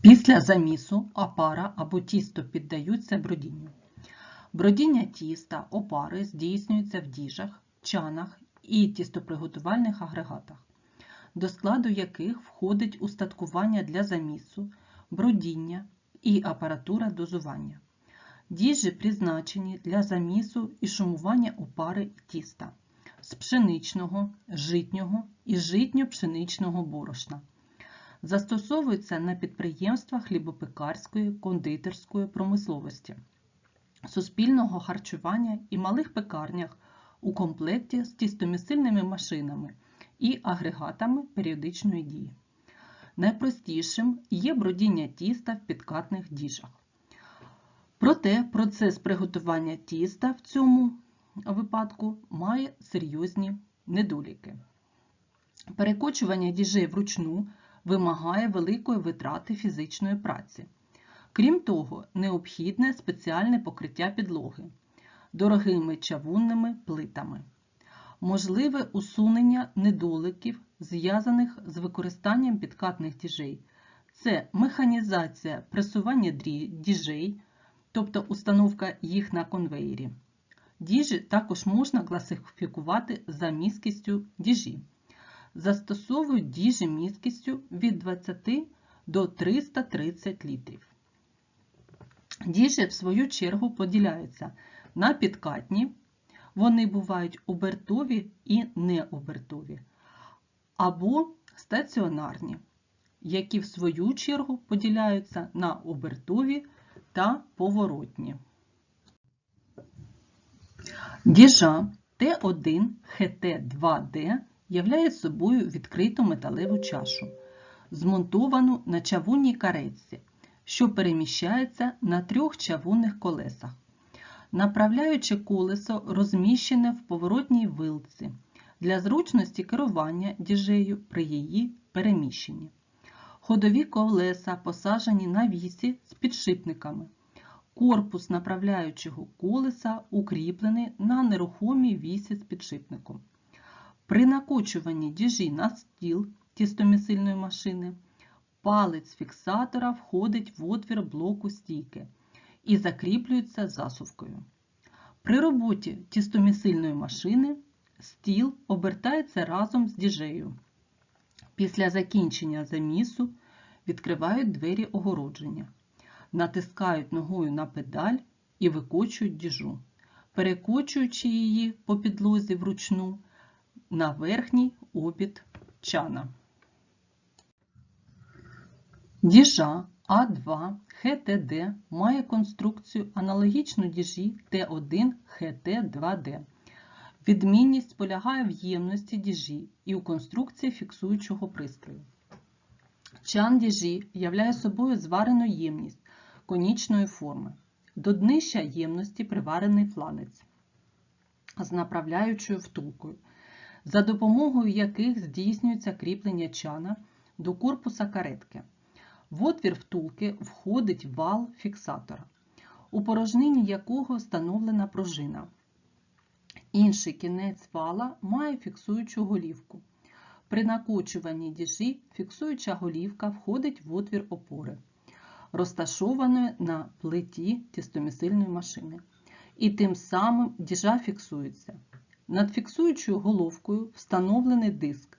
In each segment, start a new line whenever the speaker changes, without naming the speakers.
Після замісу опара або тісто піддаються бродінню. Бродіння тіста опари здійснюється в діжах, чанах і тістоприготувальних агрегатах, до складу яких входить устаткування для замісу, бродіння і апаратура дозування. Діжі призначені для замісу і шумування опари і тіста з пшеничного, житнього і житньо-пшеничного борошна. Застосовуються на підприємствах хлібопекарської, кондитерської промисловості, суспільного харчування і малих пекарнях у комплекті з тістомісильними машинами і агрегатами періодичної дії. Найпростішим є бродіння тіста в підкатних діжах. Проте процес приготування тіста в цьому випадку має серйозні недоліки. Перекочування діжей вручну вимагає великої витрати фізичної праці. Крім того, необхідне спеціальне покриття підлоги дорогими чавунними плитами. Можливе усунення недоликів, зв'язаних з використанням підкатних діжей. Це механізація пресування діжей, тобто установка їх на конвеєрі. Діжі також можна класифікувати за міськістю діжі. Застосовують діжі міськістю від 20 до 330 літрів. Діжі, в свою чергу, поділяються на підкатні, вони бувають обертові і необертові, або стаціонарні, які в свою чергу поділяються на обертові та поворотні. Діжа Т1 ХТ2Д являє собою відкриту металеву чашу, змонтовану на чавунній каретці, що переміщається на трьох чавунних колесах. Направляюче колесо розміщене в поворотній вилці для зручності керування діжею при її переміщенні. Ходові колеса посаджені на вісі з підшипниками. Корпус направляючого колеса укріплений на нерухомій вісі з підшипником. При накочуванні діжі на стіл тістомісильної машини палець фіксатора входить в отвір блоку стійки і закріплюється засувкою. При роботі тістомісильної машини стіл обертається разом з діжею. Після закінчення замісу відкривають двері огородження, натискають ногою на педаль і викочують діжу, перекочуючи її по підлозі вручну на верхній обід чана. Діжа А2 ХТД має конструкцію аналогічну діжі Т1 ХТ2Д. Відмінність полягає в ємності діжі і у конструкції фіксуючого пристрою. Чан діжі являє собою зварену ємність конічної форми. До днища ємності приварений фланець з направляючою втулкою, за допомогою яких здійснюється кріплення чана до корпуса каретки. В отвір втулки входить вал фіксатора, у порожнині якого встановлена пружина. Інший кінець вала має фіксуючу голівку. При накочуванні діжі фіксуюча голівка входить в отвір опори, розташованої на плиті тістомісильної машини. І тим самим діжа фіксується. Над фіксуючою головкою встановлений диск,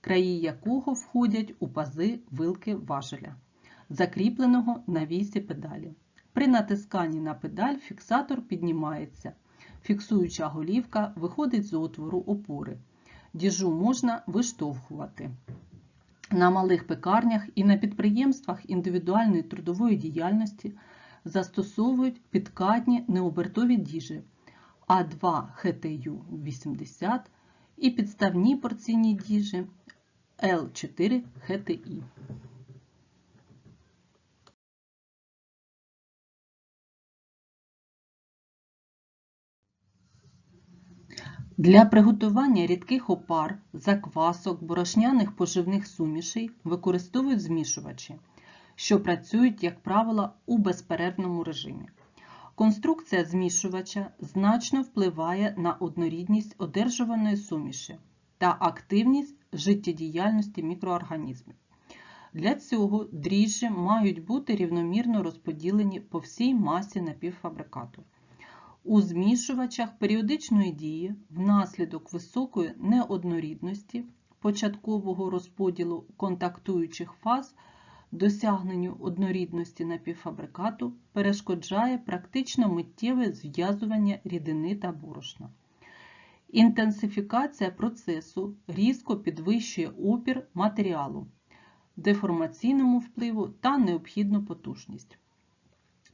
краї якого входять у пази вилки важеля, закріпленого на вісі педалі. При натисканні на педаль фіксатор піднімається. Фіксуюча голівка виходить з отвору опори. Діжу можна виштовхувати. На малих пекарнях і на підприємствах індивідуальної трудової діяльності застосовують підкатні необертові діжі А2 ХТЮ 80 і підставні порційні діжі Л4 ХТІ. Для приготування рідких опар, заквасок, борошняних поживних сумішей використовують змішувачі, що працюють, як правило, у безперервному режимі. Конструкція змішувача значно впливає на однорідність одержуваної суміші та активність життєдіяльності мікроорганізмів. Для цього дріжджі мають бути рівномірно розподілені по всій масі напівфабрикату. У змішувачах періодичної дії внаслідок високої неоднорідності початкового розподілу контактуючих фаз досягненню однорідності напівфабрикату перешкоджає практично миттєве зв'язування рідини та борошна. Інтенсифікація процесу різко підвищує опір матеріалу, деформаційному впливу та необхідну потужність.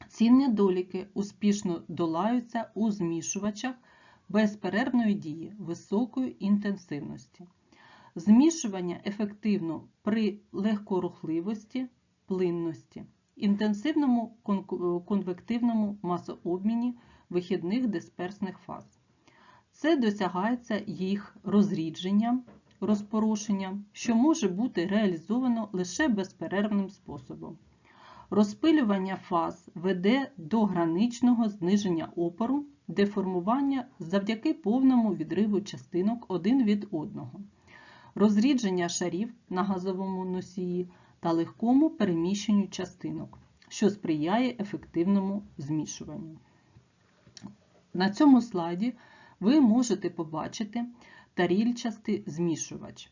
Ці недоліки успішно долаються у змішувачах безперервної дії високої інтенсивності. Змішування ефективно при легкорухливості, плинності, інтенсивному конвективному масообміні вихідних дисперсних фаз. Це досягається їх розрідженням, розпорошенням, що може бути реалізовано лише безперервним способом. Розпилювання фаз веде до граничного зниження опору, деформування завдяки повному відриву частинок один від одного, розрідження шарів на газовому носії та легкому переміщенню частинок, що сприяє ефективному змішуванню. На цьому слайді ви можете побачити тарільчастий змішувач.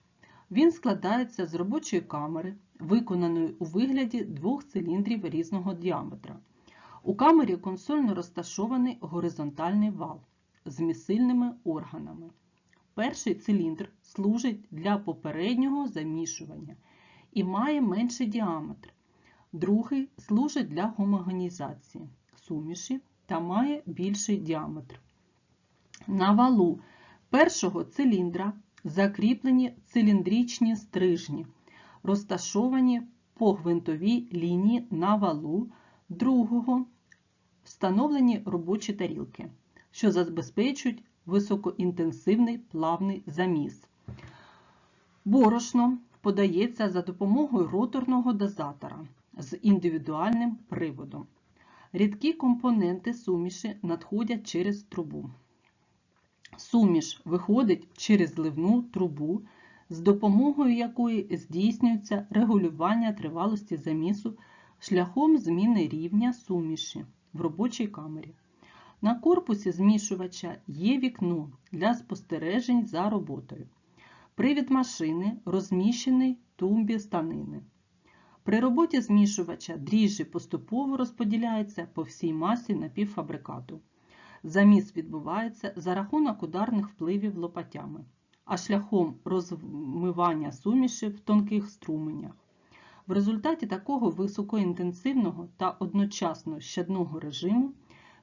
Він складається з робочої камери, виконаної у вигляді двох циліндрів різного діаметра. У камері консольно розташований горизонтальний вал з місильними органами. Перший циліндр служить для попереднього замішування і має менший діаметр. Другий служить для гомогенізації суміші та має більший діаметр. На валу першого циліндра закріплені циліндричні стрижні, розташовані по гвинтовій лінії на валу другого встановлені робочі тарілки, що забезпечують високоінтенсивний плавний заміс. Борошно подається за допомогою роторного дозатора з індивідуальним приводом. Рідкі компоненти суміші надходять через трубу. Суміш виходить через зливну трубу, з допомогою якої здійснюється регулювання тривалості замісу шляхом зміни рівня суміші в робочій камері. На корпусі змішувача є вікно для спостережень за роботою. Привід машини розміщений в тумбі станини. При роботі змішувача дріжджі поступово розподіляються по всій масі напівфабрикату. Заміс відбувається за рахунок ударних впливів лопатями, а шляхом розмивання суміші в тонких струменях. В результаті такого високоінтенсивного та одночасно щадного режиму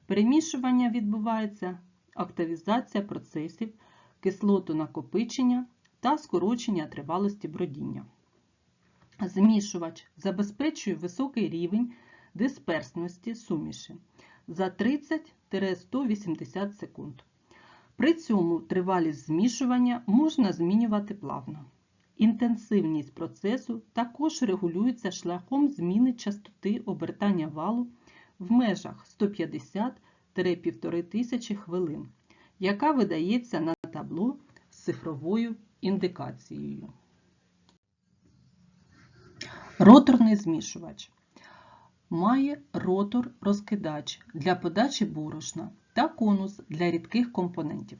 перемішування відбувається активізація процесів кислотонакопичення та скорочення тривалості бродіння. Змішувач забезпечує високий рівень дисперсності суміші за 30-180 секунд. При цьому тривалість змішування можна змінювати плавно. Інтенсивність процесу також регулюється шляхом зміни частоти обертання валу в межах 150-1500 хвилин, яка видається на табло з цифровою індикацією. Роторний змішувач має ротор-розкидач для подачі борошна та конус для рідких компонентів.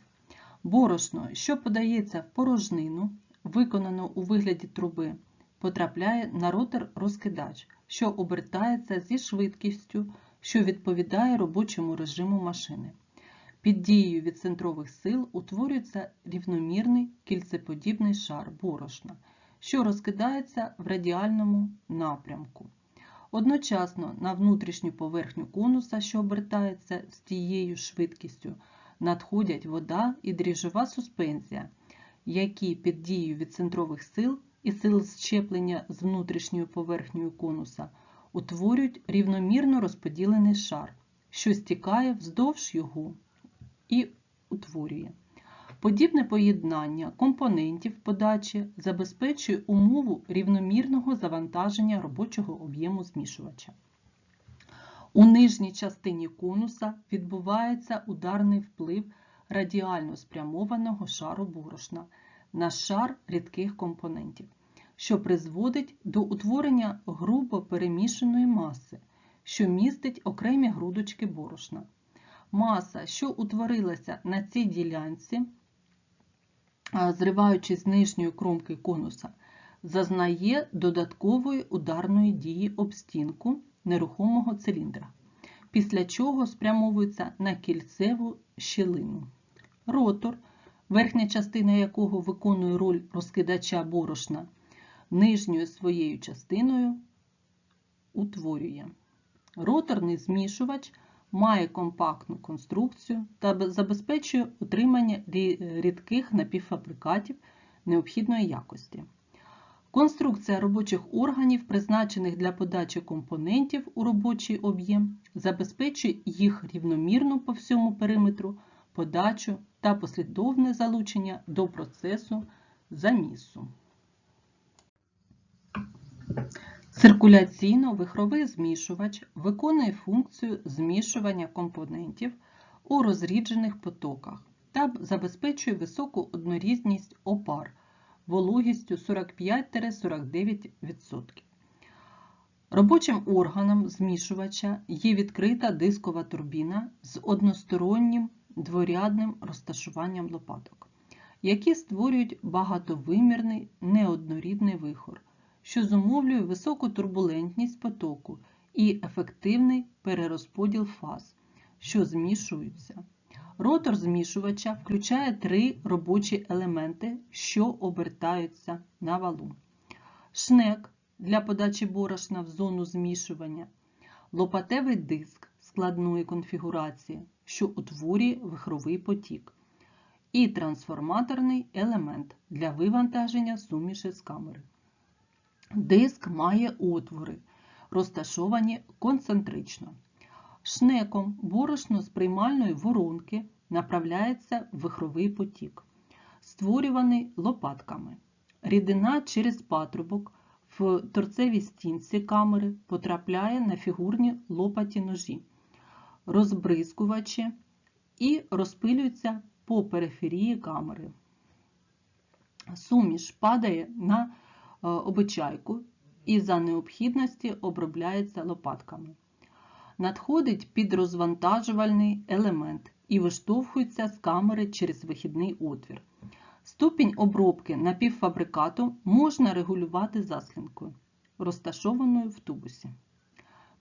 Борошно, що подається в порожнину, виконано у вигляді труби, потрапляє на ротор-розкидач, що обертається зі швидкістю, що відповідає робочому режиму машини. Під дією відцентрових сил утворюється рівномірний кільцеподібний шар борошна, що розкидається в радіальному напрямку. Одночасно на внутрішню поверхню конуса, що обертається з тією швидкістю, надходять вода і дріжджова суспензія, які під дією відцентрових сил і сил щеплення з внутрішньою поверхнею конуса утворюють рівномірно розподілений шар, що стікає вздовж його і утворює. Подібне поєднання компонентів подачі забезпечує умову рівномірного завантаження робочого об'єму змішувача. У нижній частині конуса відбувається ударний вплив радіально спрямованого шару борошна на шар рідких компонентів. Що призводить до утворення грубо перемішаної маси, що містить окремі грудочки борошна. Маса, що утворилася на цій ділянці, зриваючись з нижньої кромки конуса, зазнає додаткової ударної дії об стінку нерухомого циліндра, після чого спрямовується на кільцеву щілину. Ротор, верхня частина якого виконує роль розкидача борошна, нижньою своєю частиною утворює. Роторний змішувач має компактну конструкцію та забезпечує утримання рідких напівфабрикатів необхідної якості. Конструкція робочих органів, призначених для подачі компонентів у робочий об'єм, забезпечує їх рівномірну по всьому периметру подачу та послідовне залучення до процесу замісу. Циркуляційно-вихровий змішувач виконує функцію змішування компонентів у розріджених потоках та забезпечує високу однорідність опар вологістю 45-49%. Робочим органом змішувача є відкрита дискова турбіна з одностороннім дворядним розташуванням лопаток, які створюють багатовимірний неоднорідний вихор, що зумовлює високу турбулентність потоку і ефективний перерозподіл фаз, що змішуються. Ротор змішувача включає три робочі елементи, що обертаються на валу. Шнек для подачі борошна в зону змішування, лопатевий диск складної конфігурації, що утворює вихровий потік, і трансформаторний елемент для вивантаження суміші з камери. Диск має отвори, розташовані концентрично. Шнеком борошно з приймальної воронки направляється в вихровий потік, створюваний лопатками. Рідина через патрубок в торцевій стінці камери потрапляє на фігурні лопаті ножі, розбризкувачі і розпилюється по периферії камери. Суміш падає на обичайку і за необхідності обробляється лопатками. Надходить підрозвантажувальний елемент і виштовхується з камери через вихідний отвір. Ступінь обробки напівфабрикату можна регулювати заслінкою, розташованою в тубусі.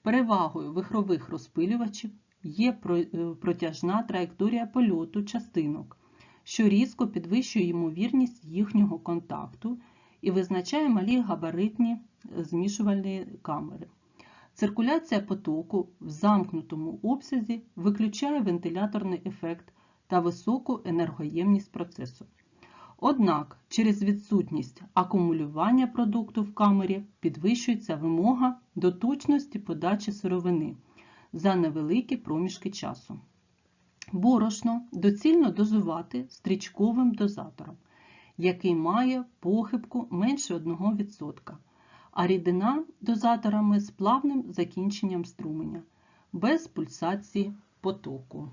Перевагою вихрових розпилювачів є е, протяжна траєкторія польоту частинок, що різко підвищує ймовірність їхнього контакту і визначає малі габаритні змішувальні камери. Циркуляція потоку в замкнутому обсязі виключає вентиляторний ефект та високу енергоємність процесу. Однак через відсутність акумулювання продукту в камері підвищується вимога до точності подачі сировини за невеликі проміжки часу. Борошно доцільно дозувати стрічковим дозатором, який має похибку менше 1%, а рідина дозаторами з плавним закінченням струменя, без пульсації потоку.